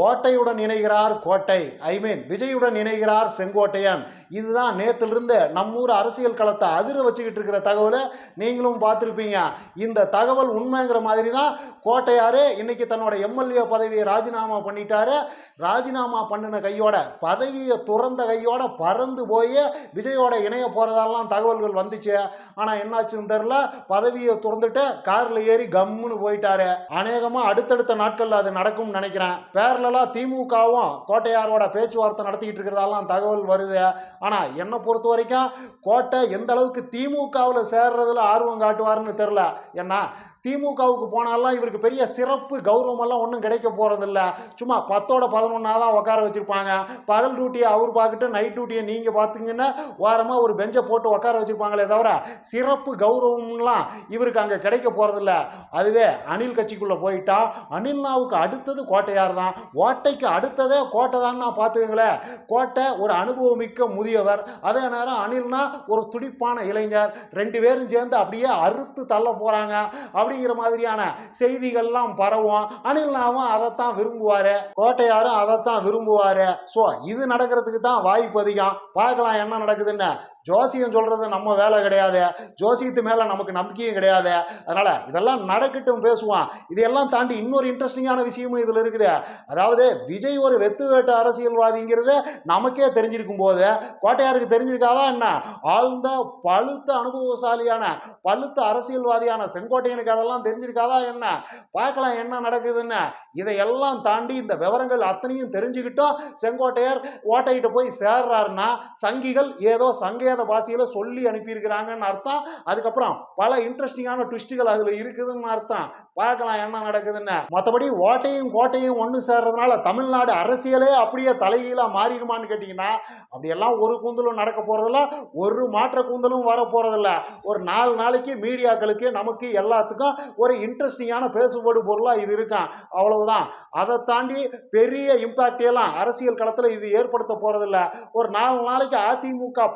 ஓட்டையுடன் இணைகிறார் கோட்டை ஐ மீன் விஜயுடன் இணைகிறார் செங்கோட்டையன். இதுதான் நேத்திலிருந்து நம்மூர் அரசியல் களத்தை அதிர வச்சுக்கிட்டு இருக்கிற தகவலை நீங்களும் பார்த்துருப்பீங்க. இந்த தகவல் உண்மைங்கிற மாதிரி தான் கோட்டையார் இன்னைக்கு தன்னோட எம்எல்ஏ பதவியை ராஜினாமா பண்ணிட்டாரு. ராஜினாமா பண்ணின கையோட பதவியை துறந்த கையோட பறந்து போய் விஜயோட இணைய போகிறதெல்லாம் தகவல்கள் வந்துச்சு. ஆனால் என்னாச்சுன்னு தெரில பதவியை துறந்துட்டு காரில் ஏறி கம்முன்னு போயிட்டாரு. அநேகமாக அடுத்தடுத்த நாட்களில் அது நடக்கும்னு நினைக்கிறேன். பேரலாக திமுகவும் கோட்டையாரோட பேச்சுவார்த்தை நடத்திக்கிட்டு இருக்கிறதெல்லாம் தகவல் வருது. ஆனால் என்னை பொறுத்த வரைக்கும் கோட்டை எந்த அளவுக்கு திமுகவில் சேர்றதுல ஆர்வம் காட்டுவாருன்னு தெரில ஏன்னா திமுகவுக்கு போனாலாம் இவருக்கு பெரிய சிறப்பு கௌரவமெல்லாம் ஒன்றும் கிடைக்க போகிறதில்ல சும்மா பத்தோட பதினொன்னா தான் உட்கார வச்சுருப்பாங்க. பகல் டியூட்டியை அவர் பார்க்கட்டு நைட் டியூட்டியை நீங்கள் பார்த்தீங்கன்னா வாரமாக ஒரு பெஞ்சை போட்டு உட்கார வச்சுருப்பாங்களே தவிர சிறப்பு கௌரவம்லாம் இவருக்கு அங்கே கிடைக்க போகிறதில்ல அதுவே அணில் கட்சிக்குள்ளே போயிட்டா அனில்னாவுக்கு அடுத்தது கோட்டையார் தான். ஓட்டைக்கு அடுத்ததே கோட்டை தான் நான் பார்த்துக்கங்களேன் கோட்டை ஒரு அனுபவமிக்க முதியவர். அதே நேரம் அணில்னா ஒரு துடிப்பான இளைஞர். ரெண்டு பேரும் சேர்ந்து அப்படியே அறுத்து தள்ள போகிறாங்க அப்படி அப்படிங்கிற மாதிரியான செய்திகள்லாம் பரவும். அணில்னாவும் அதைத்தான் விரும்புவார். கோட்டையாரும் அதைத்தான் விரும்புவார். ஸோ இது நடக்கிறதுக்கு தான் வாய்ப்பு அதிகம். பார்க்கலாம் என்ன நடக்குதுன்னு. ஜோசியம் சொல்கிறது நம்ம வேலை கிடையாது. ஜோசியத்து மேலே நமக்கு நம்பிக்கையும் கிடையாது. அதனால் இதெல்லாம் நடக்கட்டும் பேசுவான். இதையெல்லாம் தாண்டி இன்னொரு இன்ட்ரெஸ்டிங்கான விஷயமும் இதில் இருக்குது. அதாவது விஜய் ஒரு வெத்து வேட்டு அரசியல்வாதிங்கிறது நமக்கே தெரிஞ்சிருக்கும் போது கோட்டையாருக்கு தெரிஞ்சிருக்காதா என்ன? ஆழ்ந்த பழுத்த அனுபவசாலியான பழுத்த அரசியல்வாதியான செங்கோட்டையனுக்கு அதெல்லாம் தெரிஞ்சிருக்காதா என்ன? பார்க்கலாம் என்ன நடக்குதுன்னு. இதையெல்லாம் தாண்டி இந்த விவரங்கள் அத்தனையும் தெரிஞ்சுக்கிட்டும். செங்கோட்டையர் ஓட்டையிட்ட போய் சேர்றாருன்னா சங்கிகள் ஏதோ சங்கேத பாஷையில் சொல்லி அனுப்பியிருக்கிறாங்கன்னு அர்த்தம். அதுக்கப்புறம் பல இன்ட்ரெஸ்டிங்கான ட்விஸ்ட்டுகள் அதில் இருக்குதுன்னு அர்த்தம். பார்க்கலாம் என்ன நடக்குதுன்னு. மற்றபடி ஓட்டையும் கோட்டையும் ஒன்று சேர்றதுனால தமிழ்நாடு அரசியலே அப்படியே தலைகீழாக மாறிடுமான்னு கேட்டிங்கன்னா அப்படியெல்லாம் ஒரு கூந்தலும் நடக்க போகிறதில்ல ஒரு மாற்ற கூந்தலும் வர போகிறதில்ல ஒரு நாலு நாளைக்கு மீடியாக்களுக்கு நமக்கு எல்லாத்துக்கும் ஒரு இன்ட்ரெஸ்டிங்கான பேசுபடு பொருளாக இது இருக்கும் அவ்வளவுதான். அதை தாண்டி பெரிய இம்பாக்ட் எல்லாம் அரசியல் களத்தில் இது ஏற்படுத்த போகிறதில்ல ஒரு நாலு நாளைக்கு அதிமுக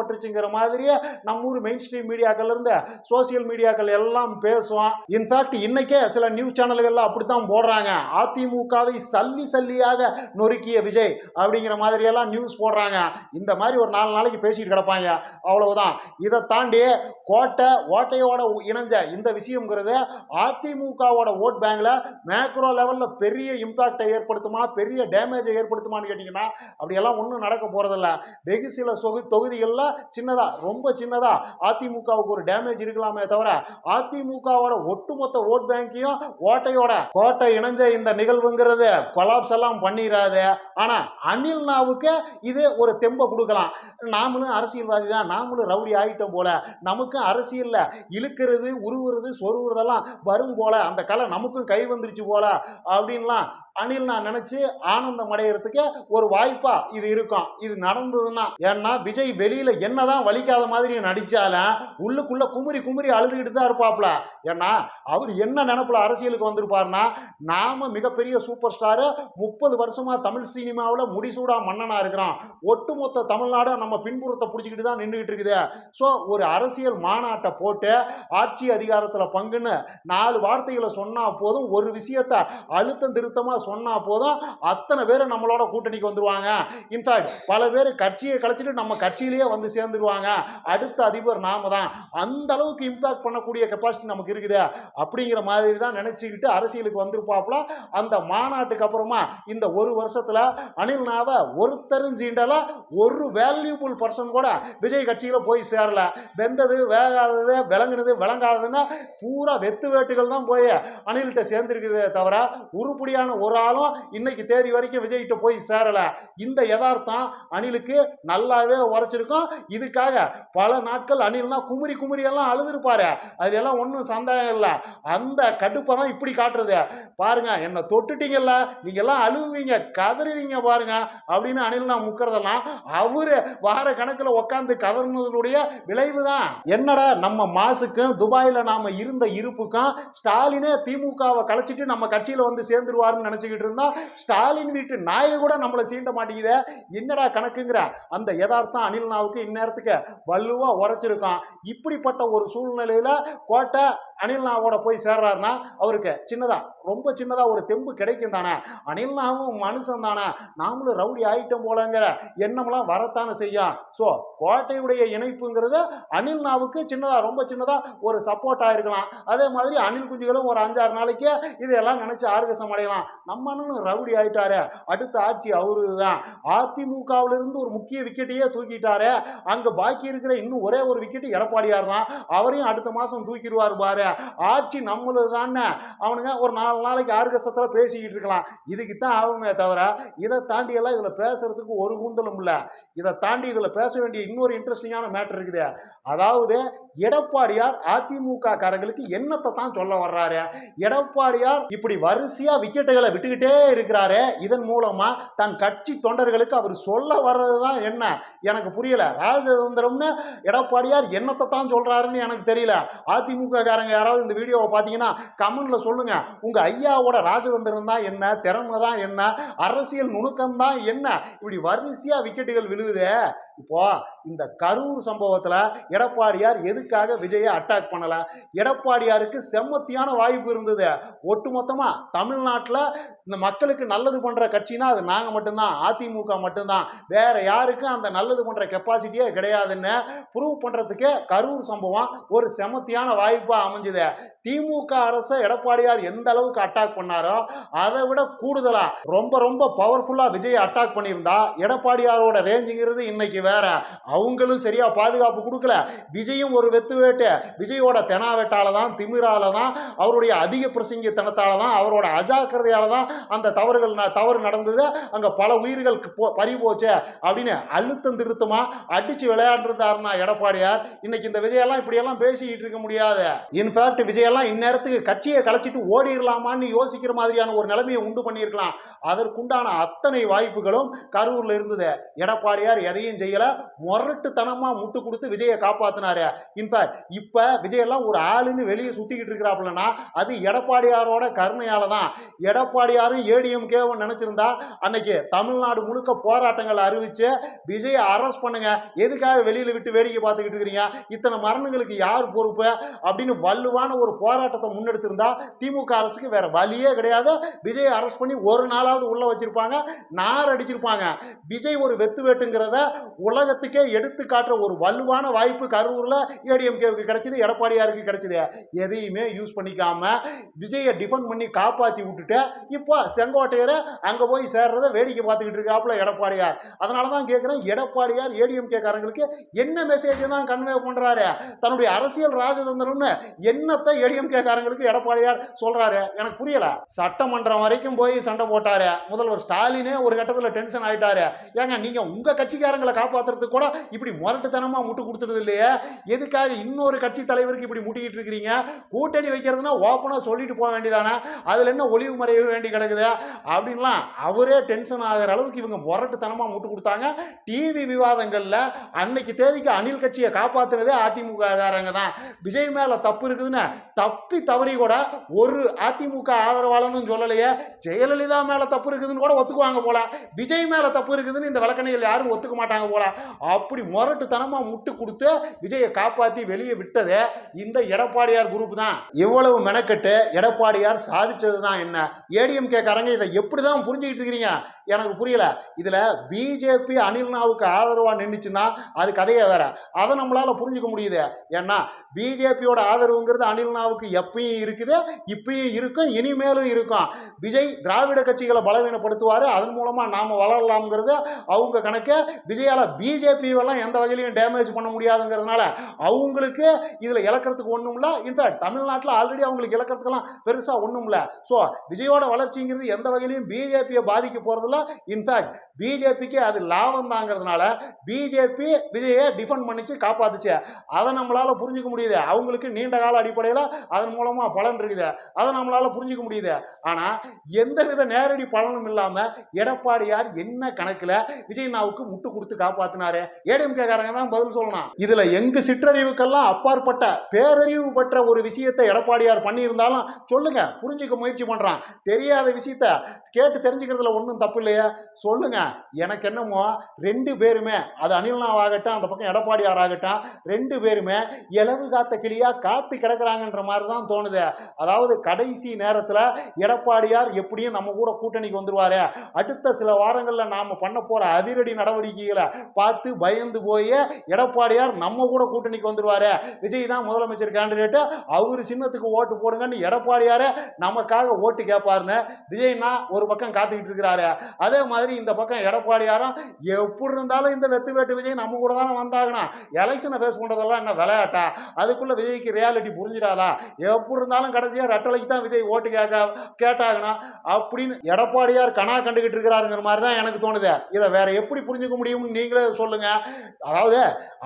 பலவீனப்பட்டுருச்சுங்கிற மாதிரியே நம்ம ஊர் மெயின் ஸ்ட்ரீம் மீடியாக்கள் இருந்து சோசியல் மீடியாக்கள் எல்லாம் பேசுவோம் இன்ஃபேக்ட் இன்னைக்கே சில நியூஸ் சேனல்கள்லாம் அப்படித்தான் போடுறாங்க. அதிமுகவை சல்லி சல்லியாக நொறுக்கிய விஜய் அப்படிங்கிற மாதிரியெல்லாம் நியூஸ் போடுறாங்க. இந்த மாதிரி ஒரு நாலு நாளைக்கு பேசிட்டு கிடப்பாங்க. அவ்வளவுதான். இதை தாண்டி கோட்டை ஓட்டையோட இணைஞ்ச இந்த விஷயங்கிறது அதிமுகவோட ஓட் பேங்கில் மேக்ரோ லெவலில் பெரிய இம்பாக்டை ஏற்படுத்துமா பெரிய டேமேஜை ஏற்படுத்துமான்னு கேட்டிங்கன்னா அப்படியெல்லாம் ஒன்றும் நடக்க போகிறதில்ல வெகு சில சொகு தொகுதிகளில் சின்னதா ரொம்ப சின்னதா அதிமுகவுக்கு ஒரு டேமேஜ் இருக்கலாமே தவிர அதிமுகவோட ஒட்டுமொத்த ஓட் பேங்கையும் ஓட்டையோட கோட்டை இணைஞ்ச இந்த நிகழ்வுங்கிறது கொலாப்ஸ் எல்லாம் பண்ணிடாது அமில் நாவுக்கு இது ஒரு தெம்பை கொடுக்கலாம். நாமளும் அரசியல்வாதி தான் நாமளும் ரவுடி ஆகிட்டோம் போல. நமக்கும் அரசியலில் இழுக்கிறது உருவுறது சொருவுறதெல்லாம் வரும் போல. அந்த கலை நமக்கும் கை வந்துருச்சு போல. அப்படின்லாம் அணில் நான் நினச்சி ஆனந்தம் அடையிறதுக்கு ஒரு வாய்ப்பா இது இருக்கும். இது நடந்ததுன்னா ஏன்னா விஜய் வெளியில என்னதான் வலிக்காத மாதிரி நடிச்சாலும் உள்ளுக்குள்ள குமுறி குமுறி அழுதுகிட்டு தான் இருப்பாப்ல. ஏன்னா அவர் என்ன நினப்புல அரசியலுக்கு வந்திருப்பார்னா நாம மிகப்பெரிய சூப்பர் ஸ்டாரு முப்பது வருஷமா தமிழ் சினிமாவில் முடிசூடா மன்னனா இருக்கிறோம் ஒட்டுமொத்த தமிழ்நாடு நம்ம பின்புறத்தை பிடிச்சிக்கிட்டு தான் நின்றுகிட்டு இருக்குது. ஸோ ஒரு அரசியல் மாநாட்டை போட்டு ஆட்சி அதிகாரத்தில் பங்குன்னு நாலு வார்த்தைகளை சொன்னா போதும் ஒரு விஷயத்த அழுத்தம் திருத்தமாக சொன்னால் போதும் அத்தனை பேர் நம்மளோட கூட்டணிக்கு வந்துடுவாங்க இன்ஃபேக்ட் பல பேர் கட்சியை கழிச்சிட்டு நம்ம கட்சியிலேயே வந்து சேர்ந்துருவாங்க. அடுத்த அதிபர் நாம தான். அந்த அளவுக்கு இம்பாக்ட் பண்ணக்கூடிய கெப்பாசிட்டி நமக்கு இருக்குது. அப்படிங்கிற மாதிரி தான் நினச்சிக்கிட்டு அரசியலுக்கு வந்திருப்பாப்புல. அந்த மாநாட்டுக்கு அப்புறமா இந்த ஒரு வருஷத்தில் அனில் நாவை ஒருத்தரும் சீண்டல ஒரு வேல்யூபுள் பர்சன் கூட விஜய் கட்சியில் போய் சேரல. வெந்தது வேகாதது விளங்குனது விளங்காததுன்னா பூரா வெத்து வேட்டுகள் தான் போய் அனில்கிட்ட சேர்ந்துருக்குதே தவிர உருப்படியான ஒரு ஆளும் இன்னைக்கு தேதி வரைக்கும் விஜய்கிட்ட போய் சேரலை. இந்த யதார்த்தம் அணிலுக்கு நல்லாவே உரைச்சிருக்கும். இதுக்காக பல நாட்கள் அணில்னா குமுறி குமுறி எல்லாம் அழுதுருப்பாரு. அது எல்லாம் ஒன்றும் சந்தேகம் இல்லை. அந்த கடுப்பை தான் இப்படி காட்டுறது. பாருங்க என்னை தொட்டுட்டீங்கல்ல நீங்க எல்லாம் அழுவீங்க கதறுவீங்க பாருங்க அப்படின்னு அணில் நான் முக்கிறதெல்லாம் அவரு வார கணக்கில் உட்காந்து கதறினதனுடைய விளைவு தான். என்னடா நம்ம மாசுக்கும் துபாயில் நாம இருந்த இருப்புக்கும் ஸ்டாலினே திமுகவை கலைச்சிட்டு நம்ம கட்சியில் வந்து சேர்ந்துருவாருன்னு நினச்சி நினைச்சுக்கிட்டு இருந்தா ஸ்டாலின் வீட்டு நாயை கூட நம்மளை சீண்ட மாட்டேங்குதே. என்னடா கணக்குங்கிற? அந்த யதார்த்தம் அனில்னாவுக்கு இந்நேரத்துக்கு வலுவாக உரைச்சிருக்கான். இப்படிப்பட்ட ஒரு சூழ்நிலையில கோட்டை அனில்னாவோட போய் சேர்றாருன்னா அவருக்கு சின்னதா ரொம்ப சின்னதாக ஒரு தெம்பு கிடைக்கும் தானே. அனில்னாவும் மனுஷன் தானே. நாமளும் ரவுடி ஆகிட்டோம் போலங்கிற எண்ணம்லாம் வரத்தானே செய்யும் ஸோ கோட்டையுடைய இணைப்புங்கிறது அனில்னாவுக்கு சின்னதாக ரொம்ப சின்னதாக ஒரு சப்போர்ட்டாக இருக்கலாம். அதே மாதிரி அனில் குஞ்சுகளும் ஒரு அஞ்சாறு நாளைக்கு இதெல்லாம் நினச்சி ஆர்கசம் அடையலாம். நம்ம அண்ணனும் ரவுடி ஆயிட்டாரு. அடுத்த ஆட்சி அவரு தான் அதிமுகவிலிருந்து ஒரு முக்கிய விக்கெட்டையே தூக்கிட்டாரு. அங்கே பாக்கி இருக்கிற இன்னும் ஒரே ஒரு விக்கெட்டு எடப்பாடியார் தான் அவரையும் அடுத்த மாதம் தூக்கிடுவார் பாரு. ஆட்சி நம்மளது தானே அவனுங்க ஒரு நாலு நாளைக்கு ஆர்கசத்துல பேசிக்கிட்டு இருக்கலாம். இதுக்கு தான் ஆகுமே தவிர இதை தாண்டி எல்லாம் இதில் பேசுறதுக்கு ஒரு கூந்தலும் இல்லை. இதை தாண்டி இதில் பேச வேண்டிய இன்னொரு இன்ட்ரெஸ்டிங்கான மேட்ரு இருக்குது. அதாவது எடப்பாடியார் அதிமுக காரங்களுக்கு என்னத்தை தான் சொல்ல வர்றாரு? எடப்பாடியார் இப்படி வரிசையாக விக்கெட்டுகளை விட்டுக்கிட்டே இருக்கிறாரு இதன் மூலமா தன் கட்சி தொண்டர்களுக்கு அவர் சொல்ல வர்றது தான் என்ன? எனக்கு புரியல. ராஜதந்திரம்னு எடப்பாடியார் என்னத்தை தான் சொல்றாருன்னு எனக்கு தெரியல. அதிமுக காரங்க யாராவது இந்த வீடியோவை பார்த்தீங்கன்னா கமெண்ட்ல சொல்லுங்க. உங்க ஐயாவோட ராஜதந்திரம் தான் என்ன? திறமை தான் என்ன? அரசியல் நுணுக்கம் தான் என்ன? இப்படி வரிசையா விக்கெட்டுகள் விழுகுதே. இப்போ இந்த கரூர் சம்பவத்தில் எடப்பாடியார் எதுக்காக விஜயை அட்டாக் பண்ணலை? எடப்பாடியாருக்கு செம்மத்தியான வாய்ப்பு இருந்தது. ஒட்டுமொத்தமாக தமிழ்நாட்டில் இந்த மக்களுக்கு நல்லது பண்ணுற கட்சினா அது நாங்கள் மட்டும்தான் அதிமுக மட்டும்தான். வேற யாருக்கும் அந்த நல்லது பண்ணுற கெப்பாசிட்டியே கிடையாதுன்னு ப்ரூவ் பண்ணுறதுக்கே கரூர் சம்பவம் ஒரு செமத்தியான வாய்ப்பாக அமைஞ்சுது. திமுக அரசை எடப்பாடியார் எந்த அளவுக்கு அட்டாக் பண்ணாரோ அதை விட கூடுதலாக ரொம்ப ரொம்ப பவர்ஃபுல்லாக விஜயை அட்டாக் பண்ணியிருந்தா எடப்பாடியாரோட ரேஞ்சுங்கிறது இன்னைக்கு வேற. அவங்களும் சரியாக பாதுகாப்பு கொடுக்கல. விஜயும் ஒரு வெத்து வேட்டு. விஜயோட தெனாவெட்டால தான் திமிரால தான் அவருடைய அதிக பிரசங்கித்தனத்தால தான் அவரோட அஜாக்கிரதையால தான் அந்த தவறுகள் ந- தவறு நடந்தது. அங்கே பல உயிர்கள் போ- பறி போச்சு அப்படின்னு அழுத்தம் திருத்தமாக அடித்து விளையாண்டுருந்தாருன்னா எடப்பாடியார் இன்னைக்கு இந்த விஜயெல்லாம் இப்படியெல்லாம் பேசிக்கிட்டு இருக்க முடியாது. இன்ஃபேக்ட் விஜயெல்லாம் இந்நேரத்துக்கு கட்சியை கலைச்சிட்டு ஓடிடலாமான்னு யோசிக்கிற மாதிரியான ஒரு நிலைமையை உண்டு பண்ணியிருக்கலாம். அதற்குண்டான அத்தனை வாய்ப்புகளும் கரூரில் இருந்தது. எடப்பாடியார் எதையும் செய்யல. முரட்டுத்தனமா முட்டு கொடுத்து விஜயை காப்பாத்தினாரு. இன்ஃபேக்ட் இப்ப விஜயெல்லாம் ஒரு ஆளுன்னு வெளியே சுத்திக்கிட்டு இருக்கிறாப்புலன்னா அது எடப்பாடியாரோட கருணையால தான் எடப்பாடியாரும் ஏடிஎம்கேவும் நினைச்சிருந்தா அன்னைக்கு தமிழ்நாடு முழுக்க போராட்டங்கள் அறிவிச்சு விஜயை அரெஸ்ட் பண்ணுங்க. எதுக்காக வெளியில விட்டு வேடிக்கை பார்த்துக்கிட்டு இருக்கிறீங்க? இத்தனை மரணங்களுக்கு யார் பொறுப்பு? அப்படின்னு வலுவான ஒரு போராட்டத்தை முன்னெடுத்திருந்தா திமுக அரசுக்கு வேற வழியே கிடையாது. விஜயை அரெஸ்ட் பண்ணி ஒரு நாளாவது உள்ள வச்சிருப்பாங்க. நார் அடிச்சிருப்பாங்க. விஜய் ஒரு வெத்து வேட்டுங்கிறத உலகத்துக்கே எடுத்து காட்டுற ஒரு வலுவான வாய்ப்பு கரூரில் ஏடிஎம்கேவுக்கு கிடைச்சது எடப்பாடியாருக்கு கிடைச்சது. எதையுமே யூஸ் பண்ணிக்காமல் விஜயை டிஃபெண்ட் பண்ணி காப்பாற்றி விட்டுட்டு இப்போ செங்கோட்டையரை அங்கே போய் சேர்றத வேடிக்கை பார்த்துக்கிட்டு இருக்காப்புல எடப்பாடியார். அதனால தான் கேட்குறேன் எடப்பாடியார் ஏடிஎம்கே காரங்களுக்கு என்ன மெசேஜ் தான் கன்வே பண்ணுறாரு தன்னுடைய அரசியல் ராஜதந்திரம்னு என்னத்தை ஏடிஎம்கே காரங்களுக்கு எடப்பாடியார் சொல்கிறாரு எனக்கு புரியலை. சட்டமன்றம் வரைக்கும் போய் சண்டை போட்டார். முதல்வர் ஸ்டாலினே ஒரு கட்டத்தில் டென்ஷன் ஆகிட்டார் ஏங்க நீங்கள் உங்கள் கட்சிக்காரங்களை காப்பாற்றுறதுக்கு கூட இப்படி முரட்டுத்தனமாக முட்டு கொடுத்துறது இல்லையே? எதுக்காக இன்னொரு கட்சி தலைவருக்கு இப்படி முட்டிக்கிட்டு இருக்கிறீங்க? கூட்டணி வைக்கிறதுனா ஓப்பனாக சொல்லிட்டு போக வேண்டியதானே? அதில் என்ன ஒளிவு மறைவு வேண்டி கிடக்குது? அப்படின்லாம் அவரே டென்ஷன் ஆகிற அளவுக்கு இவங்க முரட்டுத்தனமாக முட்டு கொடுத்தாங்க. டிவி விவாதங்கள்ல அன்னைக்கு தேதிக்கு அணில் கட்சியை காப்பாற்றுனதே அதிமுக ஆதாரங்க தான். விஜய் மேலே தப்பு இருக்குதுன்னு தப்பி தவறி கூட ஒரு அதிமுக ஆதரவாளர்னு சொல்லலையே. ஜெயலலிதா மேலே தப்பு இருக்குதுன்னு கூட ஒத்துக்குவாங்க போல. விஜய் மேலே தப்பு இருக்குதுன்னு இந்த வழக்கணைகள் யாரும் ஒத்துக்க மாட்டாங்க போல. அப்படி முரட்டுத்தனமாக முட்டு கொடுத்து விஜயை காப்பாற்றி வெளியே விட்டதே இந்த எடப்பாடியார் குரூப் தான். இவ்வளவு மெனக்கெட்டு எடப்பாடியார் சாதிச்சது தான் என்ன? ஏடிஎம்கே காரங்க இதை எப்படி தான் புரிஞ்சுக்கிட்டு இருக்கிறீங்க? எனக்கு புரியல. இதில் பிஜேபி அனில்னாவுக்கு ஆதரவாக நின்றுச்சுன்னா அது கதையே வேற. அதை நம்மளால் புரிஞ்சுக்க முடியுது. ஏன்னா பிஜேபியோட ஆதரவுங்கிறது அனில்னாவுக்கு எப்பயும் இருக்குது இப்பயும் இருக்கும் இனிமேலும் இருக்கும். விஜய் திராவிட கட்சிகளை பலவீனப்படுத்துவார். அதன் மூலமாக நாம் வளரலாம்ங்கிறது அவங்க கணக்கு. விஜயால பிஜேபியெல்லாம் எந்த வகையிலையும் டேமேஜ் பண்ண முடியாதுங்கிறதுனால அவங்களுக்கு இதில் இழக்கிறதுக்கு ஒன்றும் இல்லை. இன்ஃபேக்ட் தமிழ்நாட்டில் ஆல்ரெடி அவங்களுக்கு இழக்கிறதுக்கெல்லாம் பெருசாக ஒன்றும் இல்லை. ஸோ விஜயோட வளர்ச்சிங்கிறது எந்த வகையிலையும் பிஜேபியை பாதிக்க போகிறதில்ல இன்ஃபேக்ட் பிஜேபிக்கு அது லாபம் தாங்கிறதுனால பிஜேபி விஜயை டிஃபெண்ட் பண்ணிச்சு காப்பாத்துச்சு. அதை நம்மளால் புரிஞ்சுக்க முடியுது. அவங்களுக்கு நீண்ட கால அடிப்படையில் அதன் மூலமாக பலன் இருக்குது. அதை நம்மளால் புரிஞ்சுக்க முடியுது. ஆனால் எந்தவித நேரடி பலனும் இல்லாமல் எடப்பாடியார் என்ன கணக்கில் விஜய்னாவுக்கு முட்டு கொடுத்து காப்பாற்றினாரு ஏடிஎம்கே காரங்க தான் பதில் சொல்லணும். இதுல எங்க சிற்றறிவுக்கெல்லாம் அப்பாற்பட்ட பேரறிவு பெற்ற ஒரு விஷயத்தை எடப்பாடியார் பண்ணியிருந்தாலும் சொல்லுங்க புரிஞ்சுக்க முயற்சி பண்றான். தெரியாத விஷயத்த கேட்டு தெரிஞ்சுக்கிறதுல ஒன்றும் தப்பு இல்லையா சொல்லுங்க எனக்கு என்னமோ ரெண்டு பேருமே அது அனில்னாவாகட்டும் அந்த பக்கம் எடப்பாடியார் ஆகட்டும் ரெண்டு பேருமே இலவு காத்த கிளியா காத்து கிடக்குறாங்கன்ற மாதிரி தான் தோணுது. அதாவது கடைசி நேரத்தில் எடப்பாடியார் எப்படியும் நம்ம கூட கூட்டணிக்கு வந்துருவாரு. அடுத்த சில வாரங்களில் நாம் பண்ண போகிற அதிரடி நடவடிக்கைகளை பார்த்து பயந்து போய் எடப்பாடியார் நம்ம கூட கூட்டணிக்கு வந்துடுவார் விஜய் தான் முதலமைச்சர் கேண்டிடேட்டு அவர் சின்னத்துக்கு ஓட்டு போடுங்கன்னு எடப்பாடியாரே நமக்காக ஓட்டு கேட்பாருன்னு விஜய்னா ஒரு பக்கம் காத்துக்கிட்டு இருக்கிறாரு. அதே மாதிரி இந்த பக்கம் எடப்பாடியாரும் எப்படி இருந்தாலும் இந்த வெத்து வேட்டு விஜய் நம்ம கூட தானே வந்தாங்கன்னா எலெக்ஷனை ஃபேஸ் பண்ணுறதெல்லாம் என்ன விளையாட்டா? அதுக்குள்ளே விஜய்க்கு ரியாலிட்டி புரிஞ்சிடாதா? எப்படி இருந்தாலும் கடைசியாக ரெட்டலைக்கு தான் விஜய் ஓட்டு கேட்க கேட்டாங்கன்னா அப்படின்னு எடப்பாடியார் கணா கண்டுகிட்டு இருக்கிறாருங்கிற மாதிரி தான் எனக்கு தோணுது. இதை வேற எப்படி புரிஞ்சுக்க முடியும்னு நீங்களே சொல்லுங்கள் அதாவது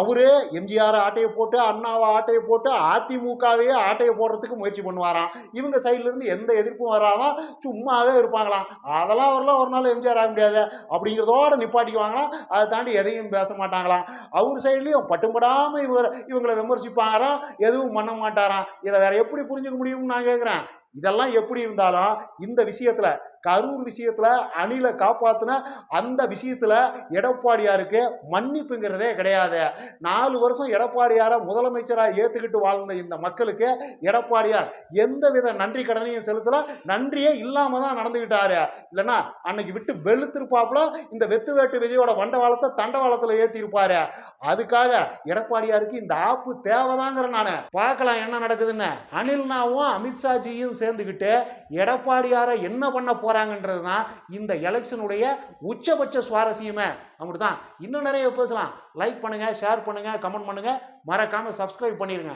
அவரே எம்ஜிஆர் ஆட்டையை போட்டு அண்ணாவை ஆட்டையை போட்டு அதிமுகவையே ஆட்டையை போடுறதுக்கு முயற்சி பண்ணுவாராம். இவங்க சைடுல இருந்து எந்த எதிர்ப்பும் வராதான் சும்மாவே இருப்பாங்களாம். அதெல்லாம் அவரெல்லாம் ஒரு நாள் எம்ஜிஆர் ஆக முடியாது. அப்படிங்கிறதோட நிப்பாட்டிக்குவாங்களாம். அதை தாண்டி எதையும் பேச மாட்டாங்களாம். அவர் சைட்லேயும் பட்டுப்படாமல் இவங்க இவங்களை விமர்சிப்பாராம். எதுவும் பண்ண மாட்டாராம். இதை வேற எப்படி புரிஞ்சுக்க முடியும்னு நான் கேட்குறேன் இதெல்லாம் எப்படி இருந்தாலும் இந்த விஷயத்துல கரூர் விஷயத்துல அணிலை காப்பாத்தின அந்த விஷயத்துல எடப்பாடியாருக்கு மன்னிப்புங்கிறதே கிடையாது. நாலு வருஷம் எடப்பாடியாரை முதலமைச்சராக ஏத்துக்கிட்டு வாழ்ந்த இந்த மக்களுக்கு எடப்பாடியார் எந்த வித நன்றி கடனையும் செலுத்தல நன்றியே இல்லாம தான் நடந்துகிட்டாரு. இல்லைன்னா அன்னைக்கு விட்டு வெளுத்திருப்பாப்புல இந்த வெத்து வேட்டு விஜயோட வண்டவாளத்தை தண்டவாளத்துல ஏத்தி இருப்பாரு அதுக்காக எடப்பாடியாருக்கு இந்த ஆப்பு தேவைதாங்கிற நான். பார்க்கலாம் என்ன நடக்குதுன்னு. அனில்னாவும் அமித்ஷாஜியும் சேர்ந்துக்கிட்டு எடப்பாடியாரை என்ன பண்ண போகிறாங்கன்றது தான் இந்த எலெக்ஷனுடைய உச்சபட்ச சுவாரஸ்யமே. அப்படிதான். இன்னும் நிறைய பேசலாம். லைக் பண்ணுங்க ஷேர் பண்ணுங்க கமெண்ட் பண்ணுங்க. மறக்காம சப்ஸ்கிரைப் பண்ணிருங்க.